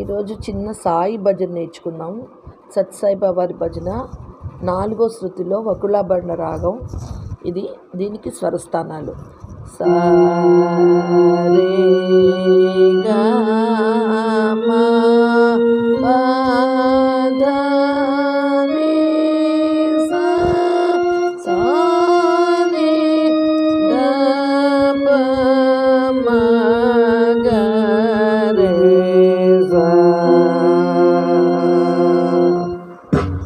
ఈరోజు చిన్న సాయి భజన నేర్చుకుందాం. సత్సాయి బాబారి భజన నాలుగో శృతిలో వకుళాభరణ రాగం. ఇది దీనికి స్వరస్థానాలు. సా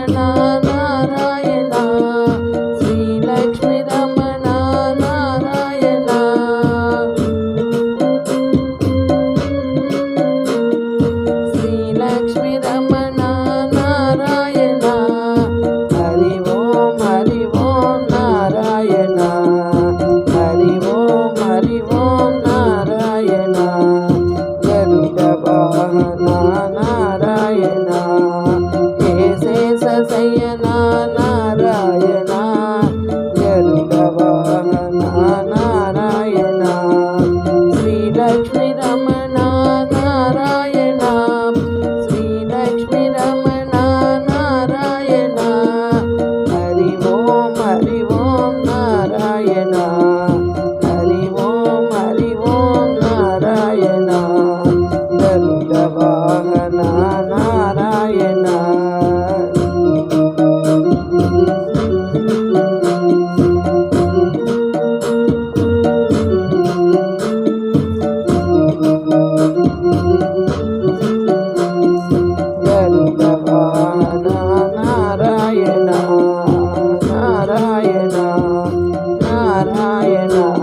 शरणा ನಾರಾಯಣ Iya.